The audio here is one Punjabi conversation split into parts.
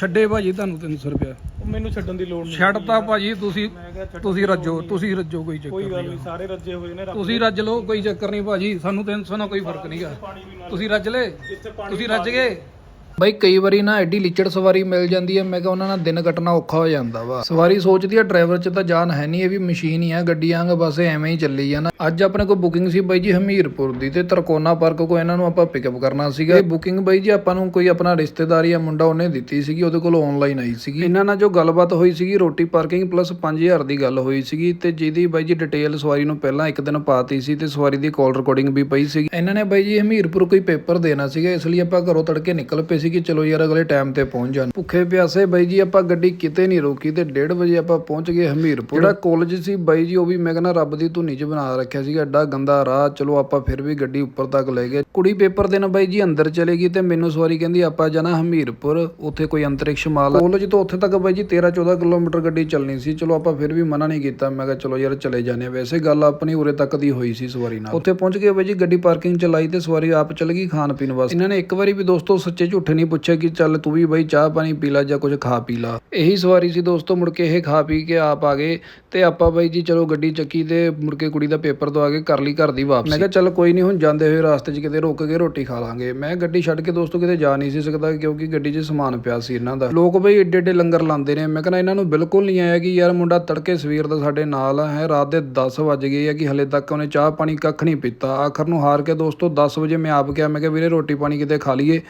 ਛੱਡੇ ਭਾਜੀ ਤੁਹਾਨੂੰ 300 ਰੁਪਿਆ ਉਹ ਮੈਨੂੰ ਛੱਡਣ ਦੀ ਲੋੜ ਨਹੀਂ ਛੱਡਤਾ ਭਾਜੀ ਤੁਸੀਂ ਮੈਂ ਕਿਹਾ ਛੱਡਣ ਤੁਸੀਂ ਰੱਜੋ। ਤੁਸੀਂ ਰੱਜੋ ਕੋਈ ਚੱਕਰ ਕੋਈ ਗੱਲ ਨਹੀਂ ਨਹੀਂ ਸਾਰੇ ਰੱਜੇ ਹੋਏ ਨੇ ਰੱਬ ਤੁਸੀਂ ਰੱਜ ਲਓ ਕੋਈ ਚੱਕਰ ਨਹੀਂ ਭਾਜੀ ਸਾਨੂੰ 300 ਨਾਲ ਕੋਈ ਫ਼ਰਕ ਨਹੀਂਗਾ ਪਾਣੀ ਵੀ ਨਾਲ ਤੁਸੀਂ ਰੱਜ ਲੈ ਜਿੱਥੇ ਪਾਣੀ ਤੁਸੀਂ ਰੱਜ ਗਏ? ਬਾਈ ਕਈ ਵਾਰੀ ਨਾ ਐਡੀ ਲਿਚੜ ਸਵਾਰੀ ਮਿਲ ਜਾਂਦੀ ਹੈ, ਮੈਂ ਕਿਹਾ ਉਹਨਾਂ ਨਾਲ ਦਿਨ ਕੱਟਣਾ ਔਖਾ ਹੋ ਜਾਂਦਾ ਵਾ। ਸਵਾਰੀ ਸੋਚਦੀ ਆ ਡਰਾਈਵਰ 'ਚ ਤਾਂ ਜਾਨ ਹੈ ਨਹੀਂ, ਇਹ ਵੀ ਮਸ਼ੀਨ ਹੀ ਆ ਗੱਡੀ ਆਂਗ ਬਸ ਐਵੇਂ ਹੀ ਚੱਲੀ ਜਾਣਾ ਅੱਜ ਆਪਣੇ ਕੋਲ ਬੁਕਿੰਗ ਸੀ ਬਾਈ ਜੀ ਹਮੀਰਪੁਰ ਦੀ ਤੇ ਤਰਕੋਨਾ ਪਾਰਕ ਕੋ ਇਹਨਾਂ ਨੂੰ ਆਪਾਂ ਪਿਕਅਪ ਕਰਨਾ ਸੀਗਾ। ਇਹ ਬੁਕਿੰਗ ਬਾਈ ਜੀ ਆਪਾਂ ਨੂੰ ਕੋਈ ਆਪਣਾ ਰਿਸ਼ਤੇਦਾਰ ਜਾਂ ਮੁੰਡਾ ਉਹਨੇ ਦਿੱਤੀ ਸੀਗੀ, ਉਹਦੇ ਕੋਲ ਆਨਲਾਈਨ ਆਈ ਸੀਗੀ। ਇਹਨਾਂ ਨਾਲ ਜੋ ਗੱਲਬਾਤ ਹੋਈ ਸੀਗੀ, ਰੋਟੀ ਪਾਰਕਿੰਗ ਪਲੱਸ 5000 ਦੀ ਗੱਲ ਹੋਈ ਸੀਗੀ ਤੇ ਜਿਹਦੀ ਬਾਈ ਜੀ ਡਿਟੇਲ ਸਵਾਰੀ ਨੂੰ ਪਹਿਲਾਂ ਇੱਕ ਦਿਨ ਪਾਤੀ ਸੀ ਤੇ ਸਵਾਰੀ ਦੀ ਕਾਲ ਰਿਕਾਰਡਿੰਗ ਵੀ ਪਈ ਸੀਗੀ। ਇਹਨਾਂ ਨੇ ਬਾਈ ਜੀ ਹਮੀਰਪੁਰ ਕੋਈ ਪੇਪਰ ਦੇਣਾ ਸੀਗਾ, ਇਸ ਲਈ ਆਪਾਂ ਘਰੋਂ ਤੜਕੇ ਨਿਕਲ ਪਏ ਸੀ ਕਿ ਚਲੋ ਯਾਰ ਅਗਲੇ ਟਾਈਮ ਤੇ ਪਹੁੰਚ ਜਾਣ। ਭੁੱਖੇ ਪਿਆਸੇ ਬਾਈ ਜੀ, ਆਪਾਂ ਗੱਡੀ ਕਿਤੇ ਨਹੀਂ ਰੋਕੀ ਤੇ 1:30 ਵਜੇ ਆਪਾਂ ਪਹੁੰਚ ਗਏ ਹਮੀਰਪੁਰ। ਜਿਹੜਾ ਕਾਲਜ ਸੀ ਬਾਈ ਜੀ, ਉਹ ਵੀ ਮੈਂ ਕਹਿੰਦਾ ਰੱਬ ਦੀ ਧੁਨੀ 'ਚ ਬਣਾ ਰੱਖਿਆ ਸੀਗਾ। ਐਡਾ ਗੰਦਾ ਰਾਹ, ਚਲੋ ਆਪਾਂ ਫਿਰ ਵੀ ਗੱਡੀ ਉੱਪਰ ਤੱਕ ਲੈ ਗਏ। ਕੁੜੀ ਪੇਪਰ ਦੇਣ ਬਾਈ ਜੀ ਅੰਦਰ ਚਲੇ ਗਈ ਤੇ ਮੈਨੂੰ ਸਵਾਰੀ ਕਹਿੰਦੀ, ਆਪਾਂ ਜਾਣਾ ਹਮੀਰਪੁਰ, ਉੱਥੇ ਕੋਈ ਅੰਤਰਿਕਸ਼ ਮਾਲ ਕਾਲਜ ਤੋਂ ਉੱਥੇ ਤੱਕ ਬਾਈ ਜੀ 13 14 ਕਿਲੋਮੀਟਰ ਗੱਡੀ ਚੱਲਣੀ ਸੀ। ਚਲੋ ਆਪਾਂ ਫਿਰ ਵੀ ਮਨਾ ਨਹੀਂ ਕੀਤਾ। ਮੈਂ ਕਿਹਾ ਚਲੋ ਯਾਰ ਚਲੇ ਜਾਣੇ ਹਾਂ। ਵੈਸੇ ਗੱਲ ਆਪਣੀ ਉਰੇ ਤੱਕ ਦੀ ਹੋਈ ਸੀ ਸਵਾਰੀ ਨਾਲ। ਉੱਥੇ ਪਹੁੰਚ ਗਏ ਬਾਈ ਜੀ, ਗੱਡੀ ਪਾਰਕਿੰਗ ਚ ਲਾਈ ਤੇ ਸਵਾਰੀ ਆਪ ਚਲ ਗਈ ਖਾਣ ਪੀਣ ਵਾਸਤੇ। ਇਹਨਾਂ ਨੇ ਇੱਕ ਵਾਰੀ ਵੀ ਦੋਸਤੋ ਸੱਚੇ ਝੂਠੇ ਨਹੀਂ ਪੁੱਛਿਆ ਕਿ ਚੱਲ ਤੂੰ ਵੀ ਬਈ ਚਾਹ ਪਾਣੀ ਪੀ ਲਾ ਜਾਂ ਕੁਝ ਖਾ ਪੀ ਲਾ। ਇਹੀ ਸਵਾਰੀ ਸੀ ਦੋਸਤੋ, ਮੁੜ ਕੇ ਇਹ ਖਾ ਪੀ ਕੇ ਆਪ ਆ ਗਏ ਤੇ ਆਪਾਂ ਬਈ ਜੀ ਚਲੋ ਗੱਡੀ ਚੱਕੀ ਤੇ ਮੁੜ ਕੇ ਕੁੜੀ ਦਾ ਪੇਪਰ ਦਵਾ ਕੇ ਕਰ ਲਈ ਘਰ ਦੀ ਵਾਪਸੀ। ਮੈਂ ਕਿਹਾ ਚੱਲ ਕੋਈ ਨਹੀਂ, ਹੁਣ ਜਾਂਦੇ ਹੋਏ ਰਾਸਤੇ 'ਚ ਕਿਤੇ ਰੁਕ ਕੇ ਰੋਟੀ ਖਾ ਲਾਂਗੇ। ਮੈਂ ਗੱਡੀ ਛੱਡ ਕੇ ਦੋਸਤੋ ਕਿਤੇ ਜਾ ਨਹੀਂ ਸੀ ਸਕਦਾ ਕਿਉਂਕਿ ਗੱਡੀ 'ਚ ਸਮਾਨ ਪਿਆ ਸੀ ਇਹਨਾਂ ਦਾ। ਲੋਕ ਬਈ ਏਡੇ ਏਡੇ ਲੰਗਰ ਲਾਉਂਦੇ ਨੇ। ਮੈਂ ਕਹਿੰਦਾ ਇਹਨਾਂ ਨੂੰ ਬਿਲਕੁਲ ਨਹੀਂ ਆਇਆ ਕਿ ਯਾਰ ਮੁੰਡਾ ਤੜਕੇ ਸਵੇਰ ਦਾ ਸਾਡੇ ਨਾਲ ਆ, ਹੈ, ਰਾਤ ਦੇ 10 ਵੱਜ ਗਏ ਆ ਕਿ ਹਲੇ ਤੱਕ ਉਹਨੇ ਚਾਹ ਪਾਣੀ ਕੱਖ ਨਹੀਂ ਪੀਤਾ। ਆਖਰ ਨੂੰ ਹਾਰ ਕੇ ਦੋਸਤੋ 10 ਵਜੇ ਮੈਂ ਆਪ ਕਿਹਾ ਮੈਂ ਕਿਹਾ ਵੀਰੇ ਰੋਟੀ ਪਾਣੀ ਕਿਤੇ ਖਾ ਲਈਏ।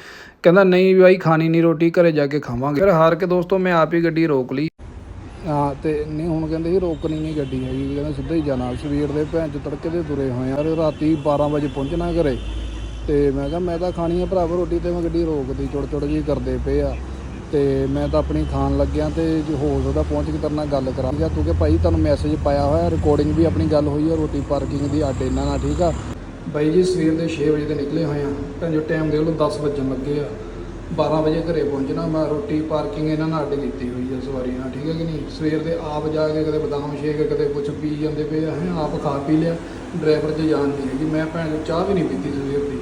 ਕਹਿੰਦਾ, ਨਹੀਂ ਬਾਈ, ਖਾਣੀ ਨਹੀਂ ਰੋਟੀ, ਘਰੇ ਜਾ ਕੇ ਖਾਵਾਂਗੇ। ਫਿਰ ਹਾਰ ਕੇ ਦੋਸਤੋ ਮੈਂ ਆਪ ਹੀ ਗੱਡੀ ਰੋਕ ਲਈ। ਹਾਂ, ਤੇ ਨਹੀਂ, ਹੁਣ ਕਹਿੰਦੇ ਸੀ, ਰੋਕਣੀ ਨਹੀਂ ਗੱਡੀ ਹੈਗੀ। ਕਹਿੰਦਾ ਸਿੱਧਾ ਹੀ ਜਾਣਾ, ਸਵੇਰ ਦੇ ਭੈਣ ਚ ਤੜਕੇ ਦੇ ਤੁਰੇ ਹੋਏ ਆ। ਰਾਤੀ 12 ਵਜੇ ਪਹੁੰਚਣਾ ਘਰੇ। ਤੇ ਮੈਂ ਕਿਹਾ, ਮੈਂ ਤਾਂ ਖਾਣੀ ਆ ਭਰਾਵਾ ਰੋਟੀ ਤੇ ਮੈਂ ਗੱਡੀ ਰੋਕਦੀ ਚੁੜ ਚੁੜ ਜੀ ਕਰਦੇ ਪਏ ਆ। ਤੇ ਮੈਂ ਤਾਂ ਆਪਣੀ ਖਾਣ ਲੱਗਿਆ ਤੇ ਜੇ ਹੋ ਸਕਦਾ ਪਹੁੰਚ ਕੇ ਤੇਰੇ ਨਾਲ ਗੱਲ ਕਰਾਂ। ਜਾਂ ਤੂੰ ਕਿ ਭਾਈ, ਤੁਹਾਨੂੰ ਮੈਸੇਜ ਪਾਇਆ ਹੋਇਆ ਰਿਕਾਰਡਿੰਗ ਵੀ ਆਪਣੀ ਗੱਲ ਹੋਈ ਆ, ਰੋਟੀ ਪਾਰਕਿੰਗ ਦੀ, ਅੱਡੇ ਇਹਨਾਂ ਨਾਲ, ਠੀਕ ਆ? ਬਾਈ ਜੀ ਸਵੇਰ ਦੇ 6 ਵਜੇ ਦੇ ਨਿਕਲੇ ਹੋਏ ਆ ਭੈਣ ਜੋ ਟਾਈਮ ਦੇਖ ਲਓ 10 ਵੱਜਣ ਲੱਗੇ ਆ। 12 ਵਜੇ ਘਰੇ ਪਹੁੰਚਣਾ ਮੈਂ ਰੋਟੀ ਪਾਰਕਿੰਗ ਇਹਨਾਂ ਨਾਲ ਅੱਡ ਕੀਤੀ ਹੋਈ ਆ ਸਵਾਰੀ ਨਾਲ ਠੀਕ ਹੈ ਕਿ ਨਹੀਂ? ਸਵੇਰ ਦੇ ਆਪ ਜਾ ਕੇ ਕਦੇ ਬਦਾਮ ਸ਼ੇਕ ਕਦੇ ਕੁਝ ਪੀ ਜਾਂਦੇ ਪਏ ਆ ਹੈਂ, ਆਪ ਖਾ ਪੀ ਲਿਆ। ਡਰਾਈਵਰ 'ਚ ਜਾਣ ਨਹੀਂ ਹੈਗੀ। ਮੈਂ ਭੈਣ ਚੋਦ ਚਾਹ ਵੀ ਨਹੀਂ ਪੀਤੀ ਸਵੇਰ ਦੀ।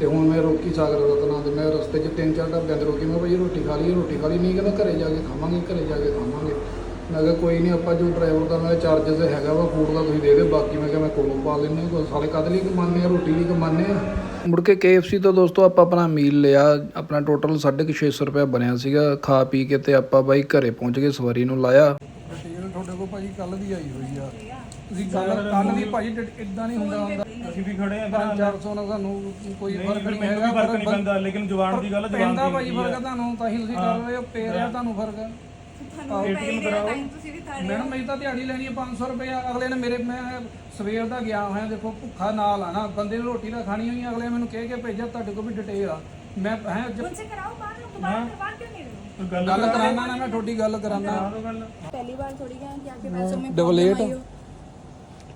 ਤੇ ਹੁਣ ਮੈਂ ਰੋਕੀ ਸਾਗਰ ਰਤਨਾ ਤੇ ਮੈਂ ਰਸਤੇ 'ਚ ਤਿੰਨ ਚਾਰ ਢਾਬਿਆਂ ਤੇ ਰੋਕੀ ਮੈਂ ਭਾਈ ਰੋਟੀ ਖਾ ਲਈ ਰੋਟੀ ਖਾ ਲਈ ਨਹੀਂ ਕਹਿੰਦਾ ਘਰੇ ਜਾ ਕੇ ਖਾਵਾਂਗੇ ਘਰੇ ਜਾ ਕੇ ਖਾਵਾਂਗੇ। ਮੈਂ ਕਿਹਾ ਕੋਈ ਨਹੀਂ ਆਪਾਂ ਜੋ ਡਰਾਈਵਰ ਦਾ ਮੈਂ ਚਾਰਜਸ ਹੈਗਾ ਵਾ ਫੂਡ ਦਾ ਤੁਸੀਂ ਦੇ ਦਿਓ ਬਾਕੀ ਮੈਂ ਕਿਹਾ ਮੈਂ ਕੋਲੋਂ ਪਾ ਲੈਂਦੇ ਕੋਈ ਸਾਲੇ ਕਦ ਲਈ ਕਮਾਉਂਦੇ ਆ ਰੋਟੀ ਲਈ ਕਮਾਉਂਦੇ ਆ? ਮੁੜ ਕੇ KFC ਤੋਂ ਦੋਸਤੋ ਆਪਾਂ ਆਪਣਾ ਮੀਲ ਲਿਆ ਆਪਣਾ ਟੋਟਲ 650 ਰੁਪਏ ਬਣਿਆ ਸੀਗਾ ਖਾ ਪੀ ਕੇ ਤੇ ਆਪਾਂ ਬਾਈ ਘਰੇ ਪਹੁੰਚ ਗਏ ਸਵਾਰੀ ਨੂੰ ਲਾਇਆ। ਡਿਟੇਲ ਤੁਹਾਡੇ ਕੋਲ ਭਾਜੀ ਕੱਲ ਦੀ ਆਈ ਹੋਈ ਆ ਤੁਸੀਂ ਕੱਲ ਕੱਲ ਦੀ ਭਾਜੀ ਇਦਾਂ ਨਹੀਂ ਹੁੰਦਾ ਹੁੰਦਾ। ਅਸੀਂ ਵੀ ਖੜੇ ਆ 400 ਨਾਲ ਸਾਨੂੰ ਕੋਈ ਫ਼ਰਕ ਨਹੀਂ ਹੈਗਾ ਫ਼ਰਕ ਨਹੀਂ ਪੈਂਦਾ ਲੇਕਿਨ ਜਵਾਨ ਦੀ ਗੱਲ ਜਵਾਨ ਪੈਂਦਾ ਦੀ ਭਾਜੀ ਫ਼ਰਕ ਤੁਹਾਨੂੰ ਤਾਂ ਹੀ ਤੁਸੀਂ ਕਰ ਰਹੇ ਹੋ ਪੇ ਰਿਹਾ ਤੁਹਾਨੂੰ ਫ਼ਰਕ। ਆ ਤੁਹਾਨੂੰ ਪੈ ਹੀ ਰਿਹਾ ਟਾਈਮ ਤੁਸੀਂ ਵੀ ਤਾਰੇ ਮੈਡਮ ਮੈਂ ਤਾਂ ਦਿਹਾੜੀ ਲੈਣੀ ਹੈ 500 ਰੁਪਏ ਅਗਲੇ ਨੇ ਮੇਰੇ ਮੈਂ ਸਵੇਰ ਦਾ ਗਿਆ ਹੋਇਆ ਦੇਖੋ ਭੁੱਖਾ ਨਾਲ ਆ ਨਾ। ਬੰਦੇ ਨੂੰ ਰੋਟੀ ਨਾ ਖਾਣੀ ਹੋਈ ਅਗਲੇ ਮੈਨੂੰ ਕਹਿ ਕੇ ਭੇਜਿਆ ਤੁਹਾਡੇ ਕੋਲ ਵੀ ਡਿਟੇਲ ਆ। ਮੈਂ ਹੈ ਮੁੰਸੇ ਕਰਾਓ ਬਾਹਰ ਨੂੰ ਦੁਬਾਰਾ ਕਰਵਾ ਕਿਉਂ ਨਹੀਂ ਰਹੇ ਹੋ? ਗੱਲ ਕਰਾਣਾ ਨਾ ਮੈਂ ਤੁਹਾਡੀ ਗੱਲ ਕਰਾਣਾ ਪਹਿਲੀ ਵਾਰ ਥੋੜੀ ਗਿਆ ਕਿ ਆਕੇ ਪੈਸੋਂ ਮੈਂ ਡਬਲ ਏਟ।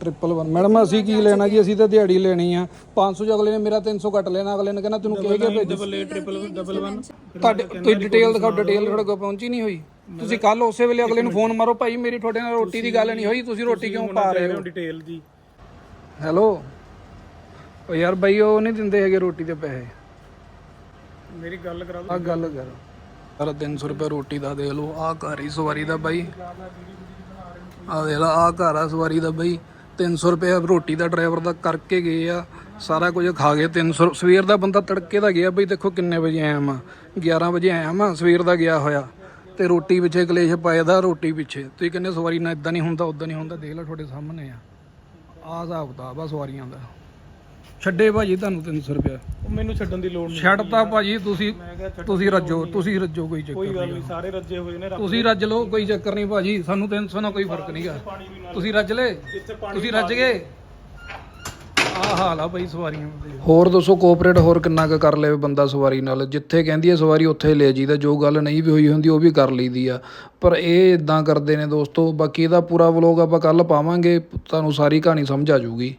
ਟ੍ਰਿਪਲ 1 ਮੈਡਮ ਅਸੀਂ ਕੀ ਲੈਣਾ ਜੀ? ਅਸੀਂ ਤਾਂ ਦਿਹਾੜੀ ਲੈਣੀ ਆ। 500 ਚ ਅਗਲੇ ਨੇ ਮੇਰਾ 300 ਕੱਟ ਲੈਣਾ। ਅਗਲੇ ਨੇ ਕਹਿੰਦਾ ਤੈਨੂੰ ਕਹਿ ਕੇ ਭੇਜ। ਡਬਲ 1 ਡਬਲ 1 ਤੁਹਾਡੇ ਤੁਸੀਂ ਡਿਟੇਲ ਦਿਖਾਓ ਡਿਟੇਲ ਤੁਹਾਡੇ ਕੋਲ ਪਹੁੰਚੀ ਨਹੀਂ ਹੋਈ। ਤੁਸੀਂ ਕੱਲ ਉਸੇ ਵੇਲੇ ਅਗਲੇ ਨੂੰ ਫੋਨ ਮਾਰੋ ਭਾਈ ਮੇਰੀ ਤੁਹਾਡੇ ਨਾਲ ਰੋਟੀ ਦੀ ਗੱਲ ਨਹੀਂ ਹੋਈ ਤੁਸੀਂ ਰੋਟੀ ਕਿਉਂ ਪਾ ਰਹੇ ਹੋ? ਡਿਟੇਲ ਜੀ ਹੈਲੋ? ਉਹ ਯਾਰ ਬਾਈ ਉਹ ਨਹੀਂ ਦਿੰਦੇ ਹੈਗੇ ਰੋਟੀ ਦੇ ਪੈਸੇ। ਮੇਰੀ ਗੱਲ ਕਰਾ ਆ ਗੱਲ ਕਰ। ਸਾਰਾ 300 ਰੁਪਏ ਰੋਟੀ ਦਾ ਦੇ ਲਓ ਆ ਘਰ ਹੀ ਸਵਾਰੀ ਦਾ ਬਾਈ। ਆ ਦੇ ਲਾ ਆ ਘਰ ਆ ਸਵਾਰੀ ਦਾ ਬਾਈ। 300 ਰੁਪਏ ਰੋਟੀ ਦਾ ਡਰਾਈਵਰ ਦਾ ਕਰਕੇ ਗਏ ਆ। ਸਾਰਾ ਕੁਝ ਖਾ ਗਏ 300 ਸਵੇਰ ਦਾ ਬੰਦਾ ਤੜਕੇ ਦਾ ਗਿਆ ਬਈ ਦੇਖੋ ਕਿੰਨੇ ਵਜੇ ਆਇਆ ਮੈਂ। 11 ਵਜੇ ਆਇਆ ਮੈਂ ਸਵੇਰ ਦਾ ਗਿਆ ਹੋਇਆ। ਤੇ ਰੋਟੀ ਪਿੱਛੇ ਕਲੇਸ਼ ਪਾਇਆ ਦਾ ਰੋਟੀ ਪਿੱਛੇ। ਤੁਸੀਂ ਕਹਿੰਦੇ ਸਵਾਰੀ ਨਾਲ ਇਦਾਂ ਨਹੀਂ ਹੁੰਦਾ ਉਦਾਂ ਨਹੀਂ ਹੁੰਦਾ। ਦੇਖ ਲਓ ਤੁਹਾਡੇ ਸਾਹਮਣੇ ਆ। ਆ ਹਿਸਾਬ ਕਿਤਾਬ ਆ ਸਵਾਰੀਆਂ ਦਾ। ਛੱਡੇ ਭਾਜੀ ਤੁਹਾਨੂੰ 300 ਰੁਪਏ ਉਹ ਮੈਨੂੰ ਛੱਡਣ ਦੀ ਲੋੜ ਨਹੀਂ। ਛੱਡਤਾ ਭਾਜੀ ਤੁਸੀਂ ਤੁਸੀਂ ਰੱਜੋ ਤੁਸੀਂ ਰੱਜੋ ਕੋਈ ਚੱਕਰ ਕੋਈ ਗੱਲ ਨਹੀਂ ਸਾਰੇ ਰੱਜੇ ਹੋਏ ਨੇ ਤੁਸੀਂ ਰੱਜ ਲਓ ਕੋਈ ਚੱਕਰ ਨਹੀਂ ਭਾਜੀ ਸਾਨੂੰ 300 ਨਾਲ ਕੋਈ ਫ਼ਰਕ ਨਹੀਂਗਾ। ਤੁਸੀਂ ਰੱਜ ਲੈ ਤੁਸੀਂ ਰੱਜ ਗਏ। ਆਹ ਹਾਲ ਆ ਭਾਈ ਸਵਾਰੀਆਂ ਦੇ ਹੋਰ ਦੱਸੋ ਕੋਆਪਰੇਟ ਹੋਰ ਕਿੰਨਾ ਕੁ ਕਰ ਲਵੇ ਬੰਦਾ ਸਵਾਰੀ ਨਾਲ? ਜਿੱਥੇ ਕਹਿੰਦੀ ਹੈ ਸਵਾਰੀ ਉੱਥੇ ਲੈ ਜੀਦਾ ਜੋ ਗੱਲ ਨਹੀਂ ਵੀ ਹੋਈ ਹੁੰਦੀ ਉਹ ਵੀ ਕਰ ਲਈਦੀ ਆ। ਪਰ ਇਹ ਇਦਾਂ ਕਰਦੇ ਨੇ ਦੋਸਤੋ, ਬਾਕੀ ਇਹਦਾ ਪੂਰਾ ਵਲੋਗ ਆਪਾਂ ਕੱਲ ਪਾਵਾਂਗੇ, ਤੁਹਾਨੂੰ ਸਾਰੀ ਕਹਾਣੀ ਸਮਝ ਆ ਜਾਊਗੀ।